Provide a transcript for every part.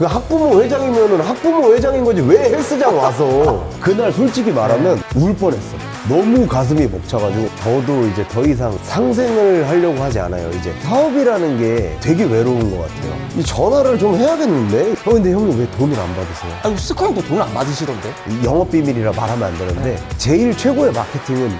그 학부모 회장이면은 학부모 회장인 거지 왜 헬스장 와서 그날 솔직히 말하면 울 뻔했어. 너무 가슴이 벅차가지고 저도 이제 더 이상 상생을 하려고 하지 않아요. 이제 사업이라는 게 되게 외로운 것 같아요. 이 전화를 좀 해야겠는데. 어 근데 형님 왜 돈을 안 받으세요? 아니 스카 형도 돈을 안 받으시던데? 이 영업 비밀이라 말하면 안 되는데 제일 최고의 마케팅은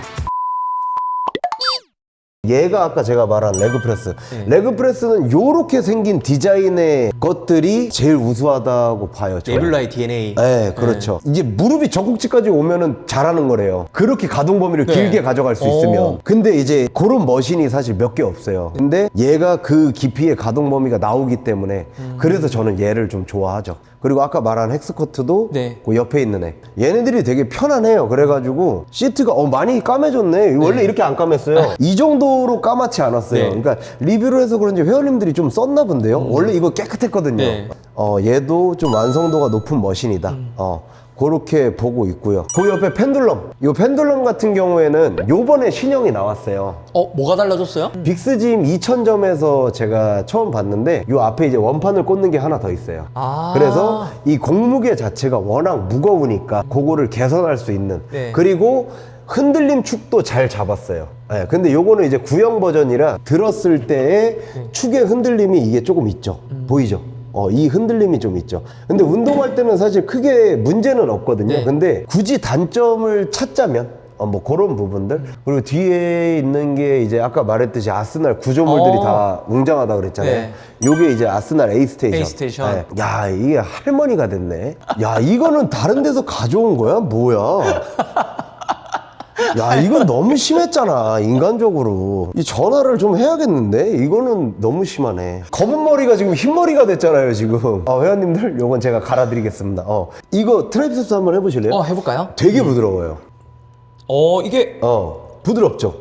얘가 아까 제가 말한 레그프레스 레그프레스는 요렇게 생긴 디자인의 것들이 제일 우수하다고 봐요 저는. 네뷸라의 DNA. 네, 그렇죠. 이제 무릎이 젖꼭지까지 오면은 잘하는 거래요. 그렇게 가동 범위를 네. 길게 가져갈 수 오. 있으면. 근데 이제 그런 머신이 사실 몇 개 없어요. 근데 얘가 그 깊이의 가동 범위가 나오기 때문에 음. 그래서 저는 얘를 좀 좋아하죠. 그리고 아까 말한 헥스커트도 네. 그 옆에 있는 애. 얘네들이 되게 편안해요. 그래가지고 시트가 어 많이 까매졌네. 원래 이렇게 안 까맸어요. 이 정도 로 까맣지 않았어요. 네. 그러니까 리뷰를 해서 그런지 회원님들이 좀 썼나 본데요. 원래 이거 깨끗했거든요. 네. 어, 얘도 좀 완성도가 높은 머신이다. 어, 그렇게 보고 있고요. 그 옆에 펜듈럼. 이 펜듈럼 같은 경우에는 요번에 신형이 나왔어요. 어 뭐가 달라졌어요? 빅스짐 2000점에서 제가 처음 봤는데 요 앞에 이제 원판을 꽂는 게 하나 더 있어요. 아. 그래서 이 공무게 자체가 워낙 무거우니까 그거를 개선할 수 있는 네. 그리고 흔들림 축도 잘 잡았어요. 예, 근데 요거는 이제 구형 버전이라 들었을 때의 네. 축의 흔들림이 이게 조금 있죠. 음. 보이죠? 어, 이 흔들림이 좀 있죠. 근데 운동할 때는 사실 크게 문제는 없거든요. 네. 근데 굳이 단점을 찾자면 어, 뭐 그런 부분들 그리고 뒤에 있는 게 이제 아까 말했듯이 아스날 구조물들이 어. 다 웅장하다 그랬잖아요. 네. 요게 이제 아스날 A 스테이션. A 스테이션. 네. 야 이게 할머니가 됐네. 야 이거는 다른 데서 가져온 거야? 뭐야? 야 이건 너무 심했잖아 인간적으로. 이 전화를 좀 해야겠는데? 이거는 너무 심하네. 검은 머리가 지금 흰 머리가 됐잖아요 지금. 어, 회원님들 요건 제가 갈아드리겠습니다. 어 이거 트라이프스 한번 해보실래요? 어 해볼까요? 되게 부드러워요. 어 이게 어 부드럽죠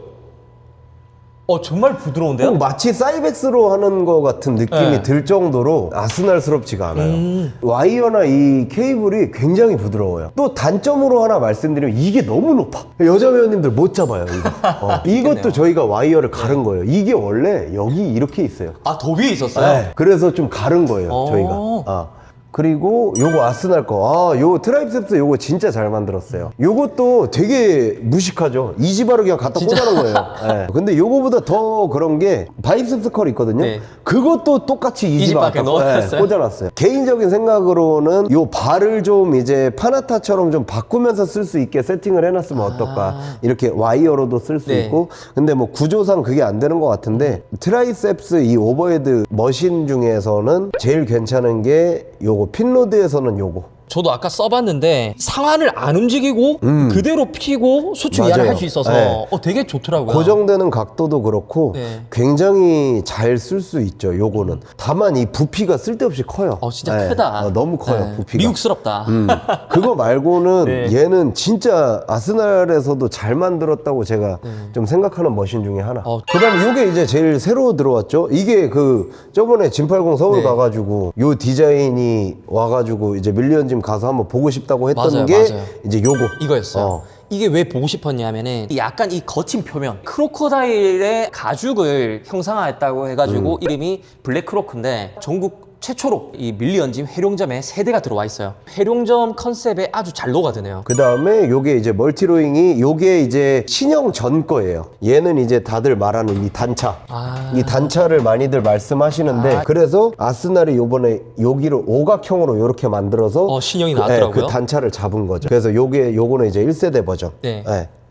어 정말 부드러운데요? 꼭 마치 사이벡스로 하는 것 같은 느낌이 네. 들 정도로 아스날스럽지가 않아요. 음. 와이어나 이 케이블이 굉장히 부드러워요. 또 단점으로 하나 말씀드리면 이게 너무 높아. 여자 회원님들 못 잡아요, 이거. 어, 이것도 저희가 와이어를 가른 거예요. 이게 원래 여기 이렇게 있어요. 아더 위에 있었어요? 네. 그래서 좀 가른 거예요, 어. 저희가. 아. 그리고 요거 아스날 거. 아, 요 트라이셉스 요거 진짜 잘 만들었어요. 요것도 되게 무식하죠. 이지바로 그냥 갖다 꽂아놓은 거예요. 네. 근데 요거보다 더 그런 게 바이셉스 컬 있거든요. 네. 그것도 똑같이 이지바 이지바에 갖다 넣어놨어요? 꽂아놨어요. 개인적인 생각으로는 요 발을 좀 이제 파나타처럼 좀 바꾸면서 쓸 수 있게 세팅을 해놨으면 어떨까. 이렇게 와이어로도 쓸수 아. 네. 있고. 근데 뭐 구조상 그게 안 되는 것 같은데 트라이셉스 이 오버헤드 머신 중에서는 제일 괜찮은 게 요거 핀로드에서는 요거 저도 아까 써봤는데 상한을 안 움직이고 그대로 피고 수축 맞아요. 이하를 할수 있어서 네. 어, 되게 좋더라고요. 고정되는 각도도 그렇고 네. 굉장히 잘 쓸 수 있죠 요거는 다만 이 부피가 쓸데없이 커요 어 진짜 네. 크다. 어, 너무 커요 네. 부피가 미국스럽다. 음, 그거 말고는 네. 얘는 진짜 아스날에서도 잘 만들었다고 제가 좀 생각하는 머신 중에 하나. 네. 어. 그다음에 이게 이제 제일 새로 들어왔죠. 이게 그 저번에 진팔공 서울 네. 가가지고 요 디자인이 와가지고 이제 밀리언 짐 가서 한번 보고 싶다고 했던 맞아요, 게 맞아요. 이제 요거. 이거였어요. 어. 이게 왜 보고 싶었냐면은 이 약간 이 거친 표면 크로커다일의 가죽을 형상화했다고 해가지고 음. 이름이 블랙 크로크인데 전국 최초로 이 밀리언짐 회룡점에 세 대가 들어와 있어요. 회룡점 컨셉에 아주 잘 녹아드네요. 그 다음에 요게 이제 멀티로잉이 요게 이제 신형 전 거예요. 얘는 이제 다들 말하는 이 단차. 아. 이 단차를 많이들 말씀하시는데 아. 그래서 아스날이 요번에 여기를 오각형으로 요렇게 만들어서 어, 신형이 그, 나왔더라고요. 그 단차를 잡은 거죠. 그래서 요게 요거는 이제 1세대 버전. 네.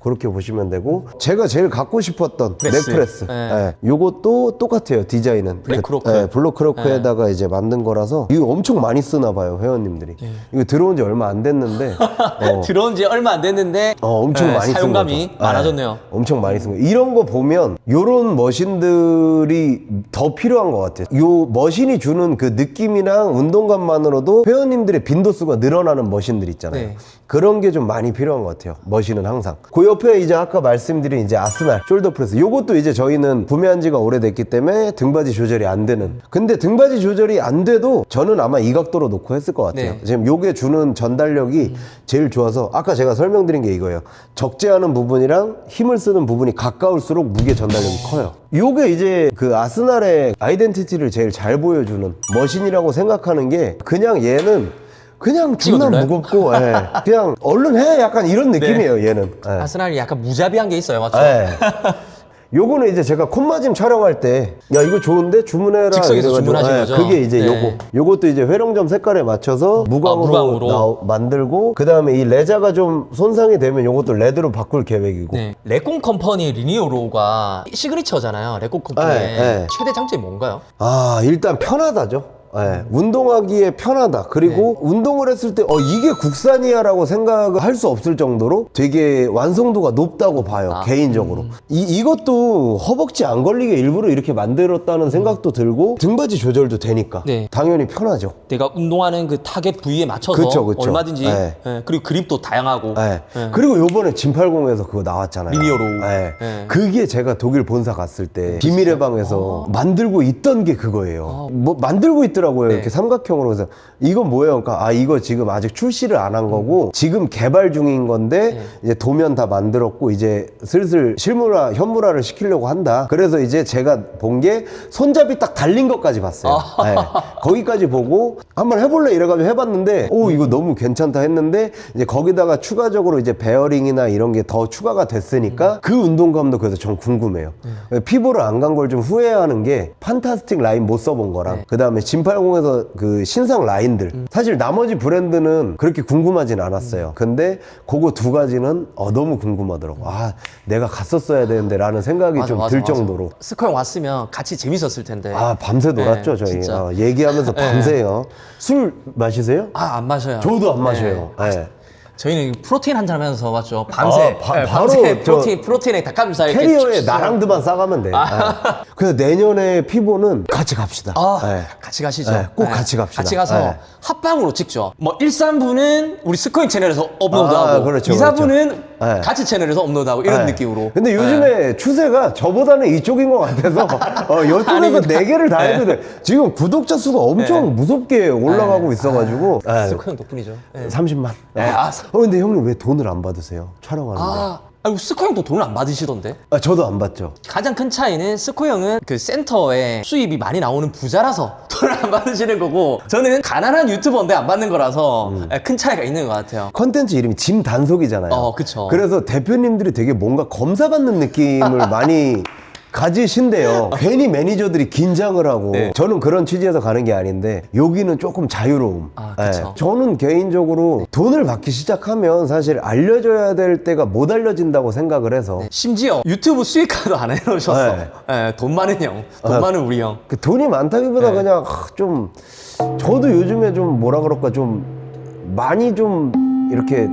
그렇게 보시면 되고 제가 제일 갖고 싶었던 프레스. 넥프레스. 네. 예. 요것도 똑같아요. 디자인은. 블랙 그, 크로크. 네. 예, 블록 크로크에다가 이제 만든 거라서 이거 엄청 많이 쓰나 봐요, 회원님들이. 이거 들어온 지 얼마 안 됐는데 어, 들어온 지 얼마 안 됐는데 어, 엄청 네, 많이 쓴 사용감이 거죠. 많아졌네요. 네, 엄청 많이 쓴 거. 이런 거 보면 요런 머신들이 더 필요한 것 같아요. 요 머신이 주는 그 느낌이랑 운동감만으로도 회원님들의 빈도수가 늘어나는 머신들 있잖아요. 네. 그런 게 좀 많이 필요한 것 같아요. 머신은 항상. 그 옆에 이제 아까 말씀드린 이제 아스날 숄더 프레스 요것도 이제 저희는 구매한 지가 오래됐기 때문에 등받이 조절이 안 되는. 근데 등받이 조절이 안 돼도 저는 아마 이 각도로 놓고 했을 것 같아요. 네. 지금 요게 주는 전달력이 제일 좋아서 아까 제가 설명드린 게 이거예요. 적재하는 부분이랑 힘을 쓰는 부분이 가까울수록 무게 전달력이 커요. 요게 이제 그 아스날의 아이덴티티를 제일 잘 보여주는 머신이라고 생각하는 게 그냥 얘는 그냥 존나? 무겁고 예. 그냥 얼른 해 약간 이런 느낌이에요 얘는 예. 아스날이 약간 무자비한 게 있어요, 맞죠? 예. 요거는 이제 제가 콧마짐 촬영할 때 야 이거 좋은데 주문해라 즉석에서 이래가지고, 주문하신 예, 거죠? 그게 이제 네. 요거 요것도 이제 회령점 색깔에 맞춰서 무광으로, 아, 무광으로. 나오- 만들고 그 다음에 이 레자가 좀 손상이 되면 요것도 레드로 바꿀 계획이고 네. 레콘 컴퍼니 리니어로가 시그니처잖아요. 레콘 컴퍼니의 네, 네. 최대 장점이 뭔가요? 아 일단 편하다죠 예, 운동하기에 편하다 그리고 네. 운동을 했을 때 어 이게 국산이야라고 생각을 할 수 없을 정도로 되게 완성도가 높다고 봐요 아, 개인적으로 음. 이, 이것도 허벅지 안 걸리게 일부러 이렇게 만들었다는 생각도 들고 등받이 조절도 되니까 네. 당연히 편하죠 내가 운동하는 그 타겟 부위에 맞춰서 그쵸, 그쵸. 얼마든지 네. 예, 그리고 그립도 다양하고 예. 예. 그리고 요번에 진팔공에서 그거 나왔잖아요. 리니어로. 예. 예. 그게 제가 독일 본사 갔을 때 비밀의 방에서 만들고 있던 게 그거예요. 뭐 만들고 있더라 고 요. 네. 이렇게 삼각형으로 그래서 이건 뭐예요? 그러니까 아 이거 지금 아직 출시를 안 한 거고 지금 개발 중인 건데 네. 이제 도면 다 만들었고 이제 슬슬 실물화 현물화를 시키려고 한다. 그래서 이제 제가 본 게 손잡이 딱 달린 것까지 봤어요. 예. 거기까지 보고 한번 해볼래 이래가지고 해봤는데 오 이거 너무 괜찮다 했는데 이제 거기다가 추가적으로 이제 베어링이나 이런 게 더 추가가 됐으니까 그 운동감도 그래서 전 궁금해요. 피부를 안 간 걸 좀 후회하는 게 판타스틱 라인 못 써본 거랑 그 다음에 진 팔공에서 그 신상 라인들 사실 나머지 브랜드는 그렇게 궁금하진 않았어요. 근데 그거 두 가지는 어, 너무 궁금하더라고. 아 내가 갔었어야 되는데 라는 생각이 좀 들 정도로. 형 왔으면 같이 재밌었을 텐데 아 밤새 놀았죠 네, 저희 진짜. 어, 얘기하면서 밤새요 술 마시세요? 아 안 마셔요. 저도 안 네. 마셔요 네. 저희는 프로테인 한잔 하면서 맞죠. 밤새 아, 바- 네, 바로 밤새 저 프로테인 프로테인에 닭가슴살 이렇게 캐리어에 쭉 나랑드만 싸가면 돼 네. 그래서 내년에 피보는 같이 갑시다 아, 네. 같이 가시죠. 네, 꼭 같이 갑시다. 같이 가서 네. 합방으로 찍죠. 뭐 1, 3부는 우리 스코인 채널에서 업로드하고 아, 그렇죠, 2, 4부는 네. 같이 채널에서 업로드하고 이런 네. 느낌으로. 근데 요즘에 추세가 저보다는 이쪽인 것 같아서 어, 이쪽에서 아닙니다. 네 개를 다 해도 돼 지금 구독자 수가 엄청 무섭게 올라가고 있어가지고 네. 스코인 덕분이죠. 네. 30만 네, 아, 어 근데 형님 왜 돈을 안 받으세요? 촬영하는데 아, 아니 스코 형도 돈을 안 받으시던데? 아, 저도 안 받죠 가장 큰 차이는 스코 형은 그 센터에 수입이 많이 나오는 부자라서 돈을 안 받으시는 거고 저는 가난한 유튜버인데 안 받는 거라서 음. 큰 차이가 있는 것 같아요. 컨텐츠 이름이 짐 단속이잖아요. 어, 그쵸. 그래서 대표님들이 되게 뭔가 검사받는 느낌을 많이 가지신대요. 괜히 매니저들이 긴장을 하고 네. 저는 그런 취지에서 가는 게 아닌데 여기는 조금 자유로움. 아, 그쵸. 예. 저는 개인적으로 돈을 받기 시작하면 사실 알려줘야 될 때가 못 알려진다고 생각을 해서 심지어 유튜브 수익화도 안 해놓으셨어. 네. 예, 돈 많은 형, 돈 아, 많은 우리 형. 그 돈이 많다기보다 그냥 하, 좀 저도 요즘에 좀 뭐라 그럴까 좀 많이 좀 이렇게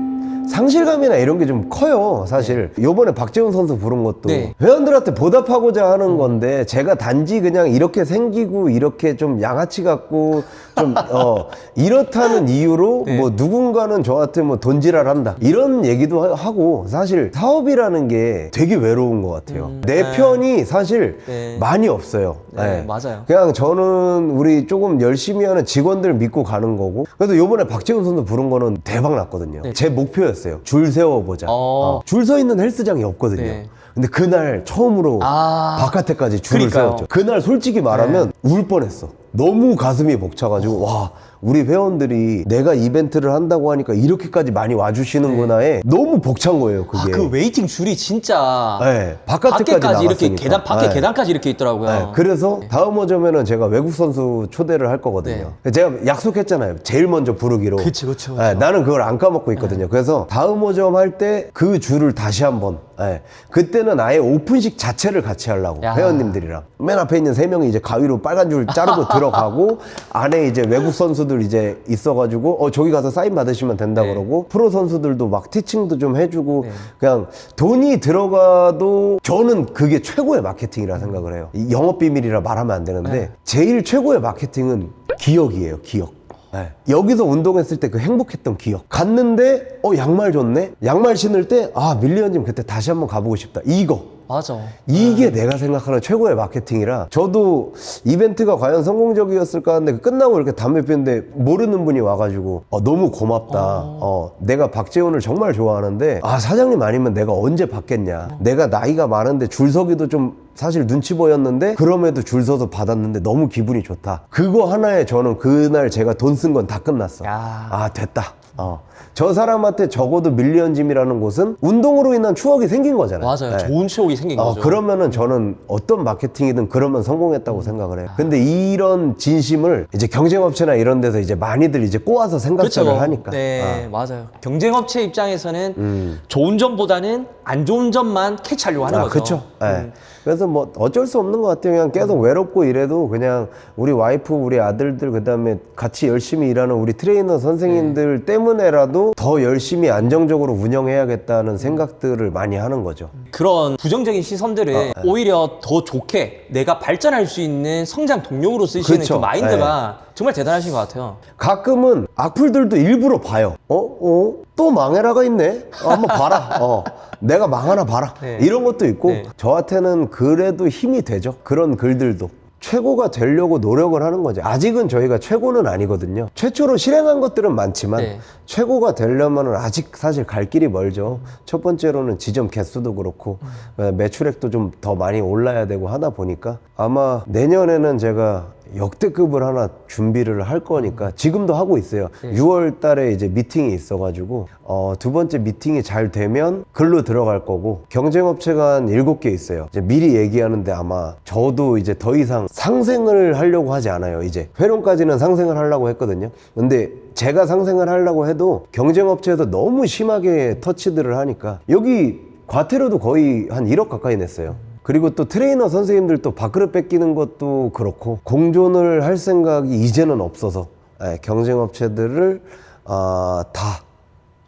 상실감이나 이런 게 좀 커요 사실 요번에 박재훈 선수 부른 것도 네. 회원들한테 보답하고자 하는 건데 제가 단지 그냥 이렇게 생기고 이렇게 좀 양아치 같고 좀 어 이렇다는 이유로 네. 뭐 누군가는 저한테 뭐 돈지랄 한다 이런 얘기도 하- 하고 사실 사업이라는 게 되게 외로운 것 같아요 내 네. 편이 사실 네. 많이 없어요 네, 네. 맞아요. 그냥 저는 우리 조금 열심히 하는 직원들 믿고 가는 거고 그래서 요번에 박재훈 선수 부른 거는 대박 났거든요 제 목표 였어요 줄 세워보자 네. 어. 줄 서 있는 헬스장이 없거든요 네. 근데 그날 처음으로 아. 바깥에까지 줄을 그러니까요. 네. 세웠죠 그날 솔직히 말하면 울 뻔했어 너무 가슴이 벅차가지고 와 우리 회원들이 내가 이벤트를 한다고 하니까 이렇게까지 많이 와주시는구나에 너무 벅찬 거예요 그게 아, 그 웨이팅 줄이 진짜 네, 바깥에까지 밖에까지 이렇게 나갔으니까. 계단 밖에 네. 계단까지 이렇게 있더라고요. 네, 그래서 다음 어점에는 제가 외국 선수 초대를 할 거거든요. 제가 약속했잖아요. 제일 먼저 부르기로. 네. 그치, 그치, 그치. 네, 나는 그걸 안 까먹고 있거든요. 그래서 다음 어점 할 때 그 줄을 다시 한번. 네, 그때는 아예 오픈식 자체를 같이 하려고 야. 회원님들이랑 맨 앞에 있는 세 명이 이제 가위로 빨간 줄 자르고 들어가고 안에 이제 외국 선수들 이제 있어가지고 어 저기 가서 사인 받으시면 된다 네. 그러고 프로 선수들도 막 티칭도 좀 해주고 그냥 돈이 들어가도 저는 그게 최고의 마케팅이라 생각을 해요. 이 영업 비밀이라 말하면 안 되는데 제일 최고의 마케팅은 기억이에요. 기억. 네. 여기서 운동했을 때 그 행복했던 기억. 갔는데 어 양말 좋네. 양말 신을 때 아 밀리언짐 그때 다시 한번 가보고 싶다. 이거. 맞아. 이게 내가 생각하는 최고의 마케팅이라 저도 이벤트가 과연 성공적이었을까 하는데 끝나고 이렇게 담배 피는데 모르는 분이 와가지고 어, 너무 고맙다. 어, 내가 박재훈을 정말 좋아하는데 아 사장님 아니면 내가 언제 받겠냐. 내가 나이가 많은데 줄 서기도 좀 사실 눈치 보였는데 그럼에도 줄 서서 받았는데 너무 기분이 좋다. 그거 하나에 저는 그날 제가 돈 쓴 건 다 끝났어. 야. 아 됐다 어. 저 사람한테 적어도 밀리언짐이라는 곳은 운동으로 인한 추억이 생긴 거잖아요 맞아요. 네. 좋은 추억이 생긴 어, 거죠. 그러면은 저는 어떤 마케팅이든 그러면 성공했다고 생각을 해요. 근데 이런 진심을 이제 경쟁업체나 이런 데서 이제 많이들 이제 꼬아서 생각을 하니까. 네, 맞아요. 경쟁업체 입장에서는 음. 좋은 점보다는 안 좋은 점만 캐치하려고 하는 아, 거죠. 그쵸. 예. 음. 그래서 뭐 어쩔 수 없는 것 같아요. 그냥 계속 외롭고 이래도 그냥 우리 와이프, 우리 아들들, 그 다음에 같이 열심히 일하는 우리 트레이너 선생님들 네. 때문에라도 더 열심히 안정적으로 운영해야겠다는 생각들을 많이 하는 거죠. 그런 부정적인 시선들을 어, 네. 오히려 더 좋게 내가 발전할 수 있는 성장 동력으로 쓰시는 그쵸. 네. 그 마인드가 정말 대단하신 것 같아요. 가끔은 악플들도 일부러 봐요. 어? 어? 또 망해라가 있네? 어, 한번 봐라. 어. 내가 망하나 봐라. 네. 이런 것도 있고, 네. 저한테는 그래도 힘이 되죠. 그런 글들도. 최고가 되려고 노력을 하는 거죠. 아직은 저희가 최고는 아니거든요. 최초로 실행한 것들은 많지만, 네. 최고가 되려면 아직 사실 갈 길이 멀죠. 첫 번째로는 지점 개수도 그렇고, 음. 매출액도 좀 더 많이 올라야 되고 하다 보니까, 아마 내년에는 제가 역대급을 하나 준비를 할 거니까 지금도 하고 있어요. 6월 달에 이제 미팅이 있어가지고 어, 두 번째 미팅이 잘 되면 글로 들어갈 거고 경쟁업체가 한 7개 있어요. 이제 미리 얘기하는데 아마 저도 이제 더 이상 상생을 하려고 하지 않아요. 이제 회론까지는 상생을 하려고 했거든요. 근데 제가 상생을 하려고 해도 경쟁업체에서 너무 심하게 터치들을 하니까 여기 과태료도 거의 한 1억 가까이 냈어요. 그리고 또 트레이너 선생님들 또 밥그릇 뺏기는 것도 그렇고 공존을 할 생각이 이제는 없어서 예, 경쟁업체들을 아, 다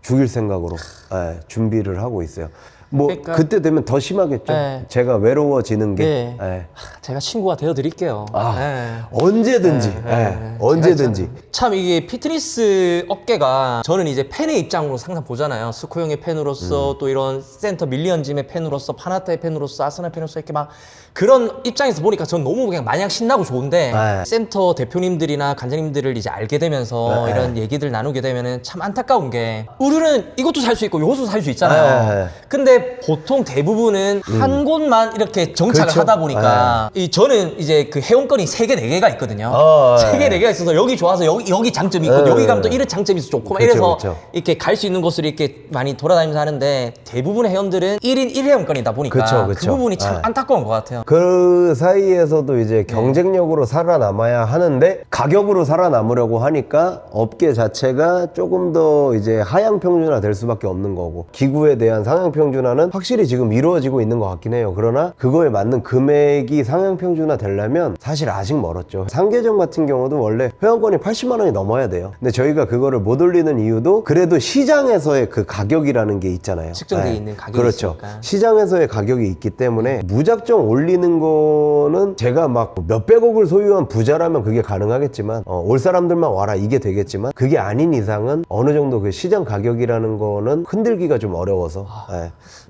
죽일 생각으로 예, 준비를 하고 있어요. 뭐 그러니까- 그때 되면 더 심하겠죠. 네. 제가 외로워지는 게 네. 예. 제가 친구가 되어 드릴게요. 아, 언제든지 네, 예, 네. 언제든지 제가 참 이게 피트니스 업계가 저는 이제 팬의 입장으로 항상 보잖아요. 스코 형의 팬으로서 음. 또 이런 센터 밀리언짐의 팬으로서 파나타의 팬으로서 아스날 팬으로서 이렇게 막 그런 입장에서 보니까 전 너무 그냥 마냥 신나고 좋은데 네. 센터 대표님들이나 관장님들을 이제 알게 되면서 네. 이런 얘기들 나누게 되면은 참 안타까운 게 우리는 이것도 살 수 있고 이것도 살 수 있잖아요. 네. 근데 보통 대부분은 한 곳만 이렇게 정착을 그렇죠. 하다 보니까 이 저는 이제 그 회원권이 세 개 네 개가 있거든요. 어, 세개 예. 네 개가 있어서 여기 좋아서 여기 여기 장점이 있고 예. 여기 가면 또 이런 장점이 있어 좋고 막 그쵸, 이래서 그쵸. 이렇게 갈 수 있는 곳을 이렇게 많이 돌아다니면서 하는데 대부분의 회원들은 1인 1회원권이다 보니까 그쵸, 그 그쵸. 부분이 참 예. 안타까운 것 같아요. 그 사이에서도 이제 네. 경쟁력으로 살아남아야 하는데 가격으로 살아남으려고 하니까 업계 자체가 조금 더 이제 하향 평준화 될 수밖에 없는 거고 기구에 대한 상향 평준화는 확실히 지금 이루어지고 있는 것 같긴 해요. 그러나 그거에 맞는 금액이 상향 평준화 되려면 사실 아직 멀었죠. 상계점 같은 경우도 원래 회원권이 80만 원이 넘어야 돼요. 근데 저희가 그거를 못 올리는 이유도 그래도 시장에서의 그 가격이라는 게 있잖아요. 측정돼 네. 있는 가격이 그렇죠. 있으니까. 시장에서의 가격이 있기 때문에 무작정 올리는 거는 제가 막 몇백억을 소유한 부자라면 그게 가능하겠지만 어, 올 사람들만 와라 이게 되겠지만 그게 아닌 이상은 어느 정도 그 시장 가격이라는 거는 흔들기가 좀 어려워서 예.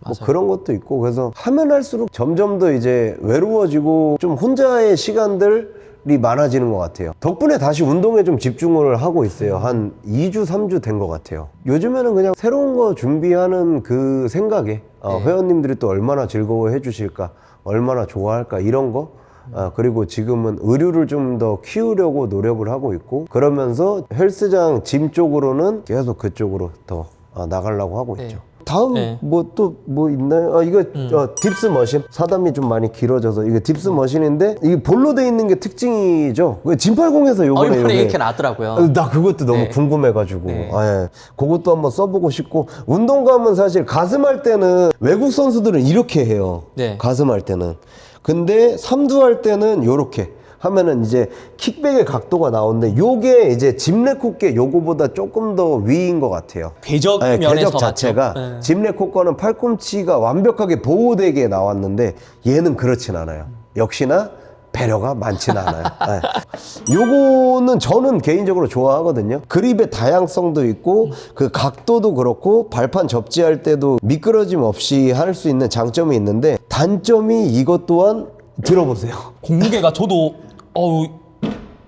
뭐 맞아요. 그런 것도 있고 그래서 하면 할수록 점점 더 이제 외로워지고 좀 혼자의 시간들 이 많아지는 것 같아요. 덕분에 다시 운동에 좀 집중을 하고 있어요. 한 2주, 3주 된 것 같아요. 요즘에는 그냥 새로운 거 준비하는 그 생각에 어, 네. 회원님들이 또 얼마나 즐거워해 주실까, 얼마나 좋아할까 이런 거. 아, 그리고 지금은 의류를 좀 더 키우려고 노력을 하고 있고 그러면서 헬스장 짐 쪽으로는 계속 그쪽으로 더 아, 나가려고 하고 네. 있죠. 다음 네. 뭐또 뭐 있나요? 아 이거 어, 딥스 머신 사담이 좀 많이 길어져서 이게 딥스 머신인데 이게 볼로 돼 있는 게 특징이죠. 그 진팔공에서 어, 요번에 이번에 요게- 이렇게 나왔더라고요. 어, 나 그것도 너무 네. 궁금해가지고 네. 아, 예. 그것도 한번 써보고 싶고 운동감은 사실 가슴 할 때는 외국 선수들은 이렇게 해요. 네. 가슴 할 때는 근데 삼두 할 때는 요렇게 하면은 이제 킥백의 각도가 나오는데 요게 이제 짐레코께 요거보다 조금 더 위인 것 같아요. 궤적 네, 면에서 궤적 맞죠? 자체가 네. 짐레코 거는 팔꿈치가 완벽하게 보호되게 나왔는데 얘는 그렇진 않아요. 역시나 배려가 많지는 않아요. 예. 요거는 저는 개인적으로 좋아하거든요. 그립의 다양성도 있고 그 각도도 그렇고 발판 접지할 때도 미끄러짐 없이 할 수 있는 장점이 있는데 단점이 이것 또한 들어보세요. 공무게가 저도 어우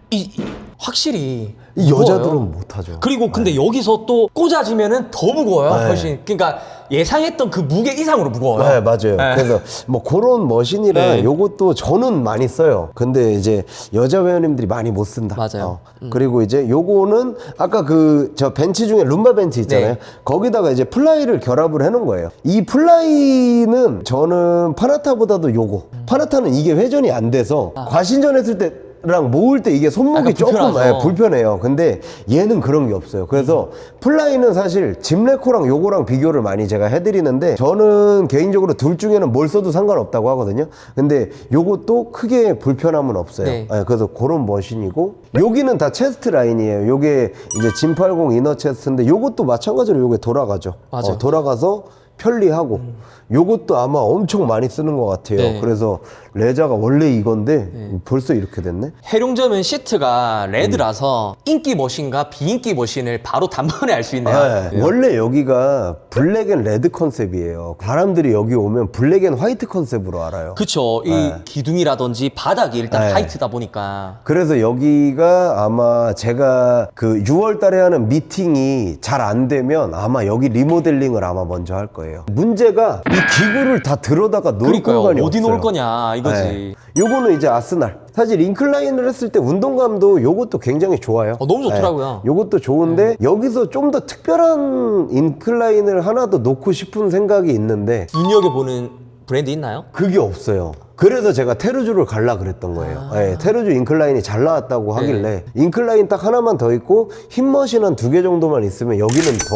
이, 이- 확실히 이. 여자들은 못하죠. 그리고 근데 여기서 또 꽂아지면은 더 무거워요 네. 훨씬 그러니까 예상했던 그 무게 이상으로 무거워요 네, 맞아요. 네. 그래서 뭐 그런 머신이라 네. 요것도 저는 많이 써요. 근데 이제 여자 회원님들이 많이 못 쓴다. 맞아요. 음. 어. 그리고 이제 요거는 아까 그 저 벤치 중에 룸바 벤치 있잖아요. 네. 거기다가 이제 플라이를 결합을 해 놓은 거예요. 이 플라이는 저는 파나타보다도 요거. 음. 파나타는 이게 회전이 안 돼서 과신전 했을 때 랑 모을 때 이게 손목이 아. 약간 조금 불편하죠. 예, 불편해요. 근데 얘는 그런 게 없어요. 그래서 플라이는 사실 짐레코랑 요거랑 비교를 많이 제가 해드리는데 저는 개인적으로 둘 중에는 뭘 써도 상관없다고 하거든요. 근데 요것도 크게 불편함은 없어요. 네. 예, 그래서 그런 머신이고 여기는 다 체스트 라인이에요. 요게 이제 짐80 이너 체스트인데 요것도 마찬가지로 요게 돌아가죠. 맞아요. 어, 돌아가서 편리하고 요것도 아마 엄청 많이 쓰는 것 같아요. 네. 그래서 레자가 원래 이건데 벌써 이렇게 됐네. 해룡점은 시트가 레드라서 인기 머신과 비인기 머신을 바로 단번에 알 수 있네요 네, 원래 여기가 블랙 앤 레드 컨셉이에요. 사람들이 여기 오면 블랙 앤 화이트 컨셉으로 알아요. 그쵸 이 네. 기둥이라든지 바닥이 일단 네. 화이트다 보니까 그래서 여기가 아마 제가 그 6월 달에 하는 미팅이 잘 안 되면 아마 여기 리모델링을 아마 먼저 할 거예요. 문제가 이 기구를 다 들어다가 놓을 그러니까요 공간이 어디 없어요. 놓을 거냐 이거지 네. 요거는 이제 아스날. 사실 인클라인을 했을 때 운동감도 요것도 굉장히 좋아요. 어, 너무 좋더라고요. 네. 요것도 좋은데 여기서 좀 더 특별한 인클라인을 하나 더 놓고 싶은 생각이 있는데 눈여겨보는 브랜드 있나요? 그게 없어요. 그래서 제가 테르주를 갈라 그랬던 거예요. 예, 테르주 인클라인이 잘 나왔다고 하길래 인클라인 딱 하나만 더 있고 흰머신 한 두 개 정도만 있으면 여기는 더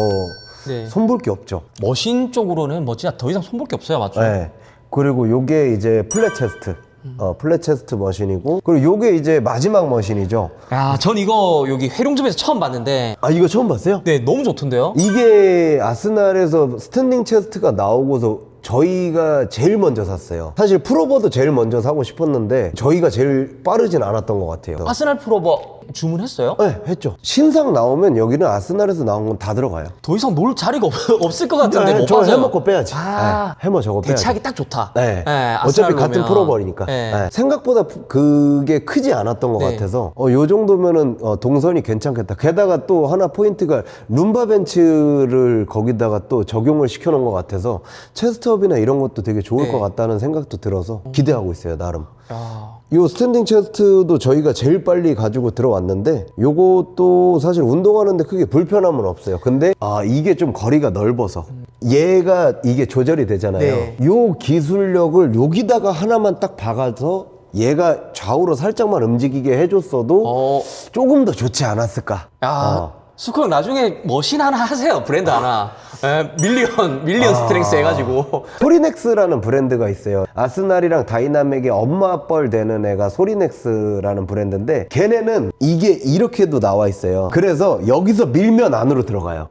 네. 손볼 게 없죠. 머신 쪽으로는 뭐 진짜 더 이상 손볼 게 없어요 맞죠? 네. 그리고 요게 이제 플랫 체스트. 어, 플랫 체스트 머신이고 그리고 요게 이제 마지막 머신이죠. 야, 전 이거 여기 회룡점에서 처음 봤는데 아 이거 처음 봤어요? 네, 너무 좋던데요? 이게 아스날에서 스탠딩 체스트가 나오고서 저희가 제일 먼저 샀어요. 사실 프로버도 제일 먼저 사고 싶었는데 저희가 제일 빠르진 않았던 것 같아요. 아스날 프로버 주문했어요? 네, 했죠. 신상 나오면 여기는 아스날에서 나온 건 다 들어가요. 더 이상 놀 자리가 없, 없을 것 같은데 네, 못저 봐서요. 거 빼야지. 아, 네, 해머 저거 빼야지. 대차기 딱 좋다. 네. 네, 어차피 같은. 프로버리니까. 네. 네. 생각보다 푸- 그게 크지 않았던 것 네. 같아서 어, 요 정도면은 어, 동선이 괜찮겠다. 게다가 또 하나 포인트가 룸바 벤츠를 거기다가 또 적용을 시켜놓은 것 같아서 체스트업이나 이런 것도 되게 좋을 네. 것 같다는 생각도 들어서 기대하고 있어요, 나름. 야, 요 스탠딩 체스트도 저희가 제일 빨리 가지고 들어왔는데 요것도 사실 운동하는데 크게 불편함은 없어요. 근데 아 이게 좀 거리가 넓어서 얘가 이게 조절이 되잖아요. 네. 요 기술력을 여기다가 하나만 딱 박아서 얘가 좌우로 살짝만 움직이게 해줬어도 어, 조금 더 좋지 않았을까. 야, 어. 형 나중에 머신 하나 하세요 브랜드 하나. 에, 밀리언 밀리언 아. 스트렝스 해가지고. 소리넥스라는 브랜드가 있어요. 아스날이랑 다이나믹의 엄마 뻘 되는 애가 소리넥스라는 브랜드인데 걔네는 이게 이렇게도 나와 있어요. 그래서 여기서 밀면 안으로 들어가요.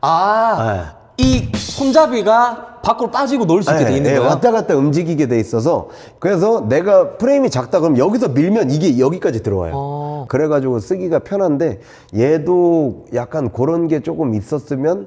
아, 이 손잡이가 밖으로 빠지고 놀 수 있게 돼 네, 있는 네, 거예요? 왔다 갔다 움직이게 돼 있어서 그래서 내가 프레임이 작다 그럼 여기서 밀면 이게 여기까지 들어와요. 어. 그래가지고 쓰기가 편한데 얘도 약간 그런 게 조금 있었으면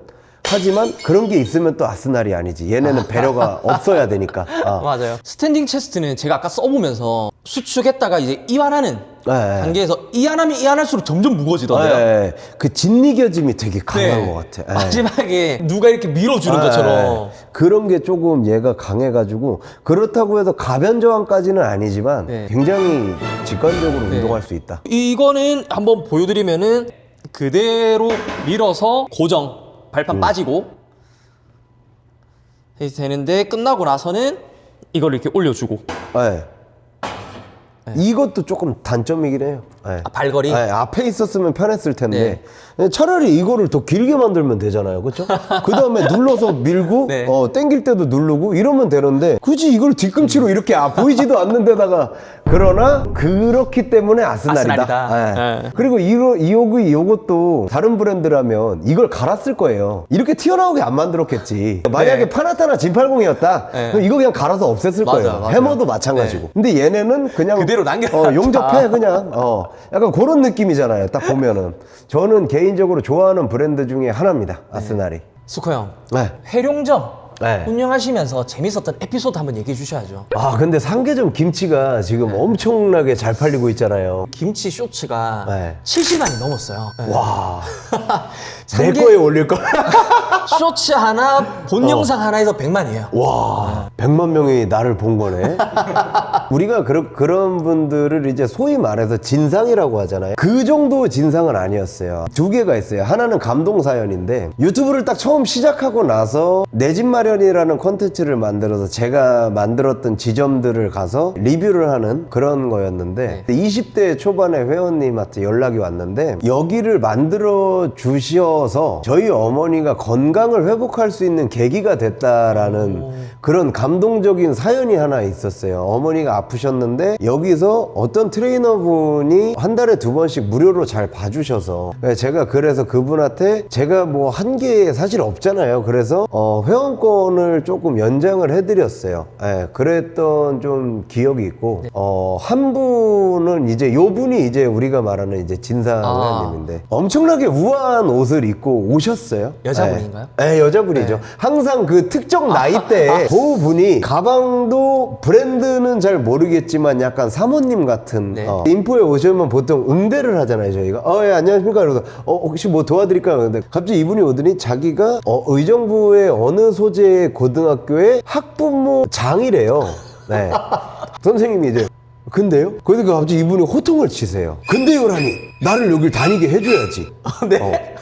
하지만 그런 게 있으면 또 아스날이 아니지. 얘네는 배려가 없어야 되니까. 아. 맞아요. 스탠딩 체스트는 제가 아까 써보면서 수축했다가 이제 이완하는 네. 단계에서 이완하면 이완할수록 점점 무거워지던데요. 네, 그 짓이겨짐이 되게 강한 네. 것 같아. 네. 마지막에 누가 이렇게 밀어주는 네. 것처럼. 그런 게 조금 얘가 강해가지고 그렇다고 해서 가변 저항까지는 아니지만 네. 굉장히 직관적으로 운동할 수 있다. 이거는 한번 보여드리면은 그대로 밀어서 고정 발판 빠지고 이렇게 되는데 끝나고 나서는 이걸 이렇게 올려주고 네. 이것도 조금 단점이긴 해요. 네. 아, 발걸이 네, 앞에 있었으면 편했을 텐데 네. 차라리 이거를 더 길게 만들면 되잖아요. 그렇죠? 그 다음에 눌러서 밀고 네. 어, 땡길 때도 누르고 이러면 되는데 굳이 이걸 뒤꿈치로 이렇게 아, 보이지도 않는 데다가 그러나 그렇기 때문에 아스날이다. 아스날이다. 예. 네. 그리고 이거 이거 이것도 다른 브랜드라면 이걸 갈았을 거예요. 이렇게 튀어나오게 안 만들었겠지. 만약에 네. 파나타나 진팔공이었다. 네. 이거 그냥 갈아서 없앴을 맞아요, 거예요. 맞아요. 해머도 마찬가지고. 근데 얘네는 그냥 그대로 남겨놨다. 어, 용접해 그냥. 어, 약간 그런 느낌이잖아요. 딱 보면은 저는 개인적으로 좋아하는 브랜드 중에 하나입니다. 아스날이. 수코 형 네. 회룡점 네. 운영하시면서 재밌었던 에피소드 한번 얘기해 주셔야죠. 아 근데 상계점 김치가 지금 네. 엄청나게 잘 팔리고 있잖아요. 김치 쇼츠가 네. 70만이 넘었어요. 네. 와. 내 상계 거에 올릴 걸. 쇼츠 하나, 본 어. 영상 하나에서 100만이에요. 와, 100만 명이 나를 본 거네. 우리가 그런 그런 분들을 이제 소위 말해서 진상이라고 하잖아요. 그 정도 진상은 아니었어요. 두 개가 있어요. 하나는 감동 사연인데 유튜브를 딱 처음 시작하고 나서 내 집 마련이라는 컨텐츠를 만들어서 제가 만들었던 지점들을 가서 리뷰를 하는 그런 거였는데 20대 초반에 회원님한테 연락이 왔는데 여기를 만들어 주셔서 저희 어머니가 건강 을 회복할 수 있는 계기가 됐다라는 그런 감동적인 사연이 하나 있었어요. 어머니가 아프셨는데 여기서 어떤 트레이너분이 한 달에 두 번씩 무료로 잘 봐주셔서 제가 그래서 그분한테 제가 뭐 한 게 사실 없잖아요. 그래서 어, 회원권을 조금 연장을 해드렸어요. 예, 그랬던 좀 기억이 있고 어, 한 분은 이제 요 분이 이제 우리가 말하는 이제 진상 아. 회원님인데 엄청나게 우아한 옷을 입고 오셨어요. 여자분인가요? 예, 네, 여자분이죠. 항상 그 특정 나이대에 그 분이 가방도 브랜드는 잘 모르겠지만 약간 사모님 같은 네. 어, 인포에 오시면 보통 응대를 하잖아요, 저희가. 어, 예, 안녕하십니까. 그래서 어, 혹시 뭐 도와드릴까요? 근데 갑자기 이분이 오더니 자기가 어, 의정부의 어느 소재의 고등학교의 학부모 장이래요. 네. 선생님이 이제 근데요? 그러니까 갑자기 이분이 호통을 치세요. 근데요라니 나를 여길 다니게 해줘야지. 네. 어,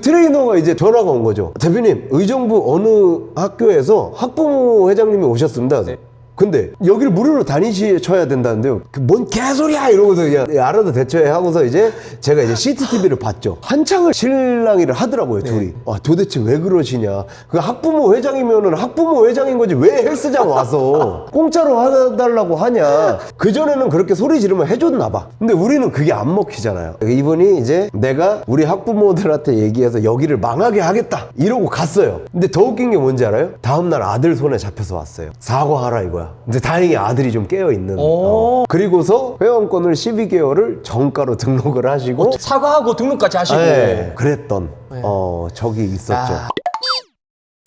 트레이너가 이제 전화가 온 거죠. 대표님, 의정부 어느 학교에서 학부모 회장님이 오셨습니다. 네. 근데 여기를 무료로 다니셔야 된다는데요. 그 뭔 개소리야 이러고서 그냥 예, 알아서 대처해 하고서 이제 제가 이제 CCTV를 봤죠. 한창을 실랑이를 하더라고요, 네. 둘이. 아, 도대체 왜 그러시냐. 그 학부모 회장이면은 학부모 회장인 거지 왜 헬스장 와서 공짜로 해달라고 하냐. 그 전에는 그렇게 소리 지르면 해줬나 봐. 근데 우리는 그게 안 먹히잖아요. 이분이 이제 내가 우리 학부모들한테 얘기해서 여기를 망하게 하겠다. 이러고 갔어요. 근데 더 웃긴 게 뭔지 알아요? 다음날 아들 손에 잡혀서 왔어요. 사과하라 이거야. 근데 다행히 아들이 좀 깨어 있는. 오. 그리고서 회원권을 12개월을 정가로 등록을 하시고 사과하고 등록까지 하시고. 네, 그랬던 네. 어 적이 있었죠. 아.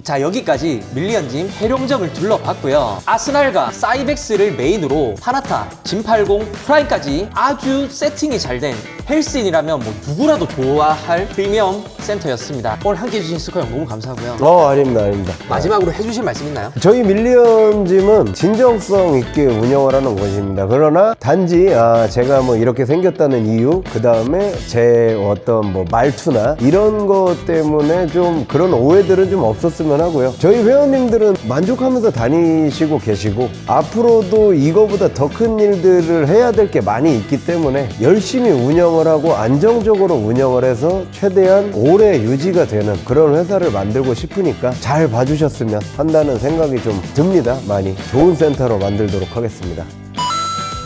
자 여기까지 밀리언짐 해룡점을 둘러봤고요 아스날과 사이벡스를 메인으로 파나타, 진팔공, 프라임까지 아주 세팅이 잘 된 헬스인이라면 뭐 누구라도 좋아할 프리미엄 센터였습니다 오늘 함께 해 주신 스코어 형 너무 감사하고요 어 아닙니다, 아닙니다. 마지막으로 해주실 말씀 있나요? 저희 밀리언짐은 진정성 있게 운영을 하는 곳입니다. 그러나 단지 아, 제가 뭐 이렇게 생겼다는 이유, 그 다음에 제 어떤 뭐 말투나 이런 것 때문에 좀 그런 오해들은 좀 없었으면 하고요. 저희 회원님들은 만족하면서 다니시고 계시고 앞으로도 이거보다 더 큰 일들을 해야 될 게 많이 있기 때문에 열심히 운영을 하고 안정적으로 운영을 해서 최대한 오래 유지가 되는 그런 회사를 만들고 싶으니까 잘 봐주셨으면 한다는 생각이 좀 듭니다. 많이 좋은 센터로 만들도록 하겠습니다.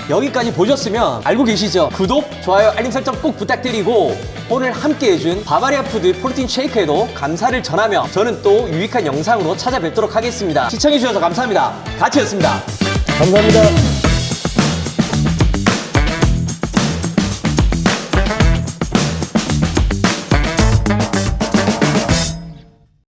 여기까지 보셨으면 알고 계시죠? 구독, 좋아요, 알림 설정 꼭 부탁드리고 오늘 함께 해준 바바리아 푸드 프로틴 쉐이크에도 감사를 전하며 저는 또 유익한 영상으로 찾아뵙도록 하겠습니다 시청해주셔서 감사합니다 가치였습니다 감사합니다.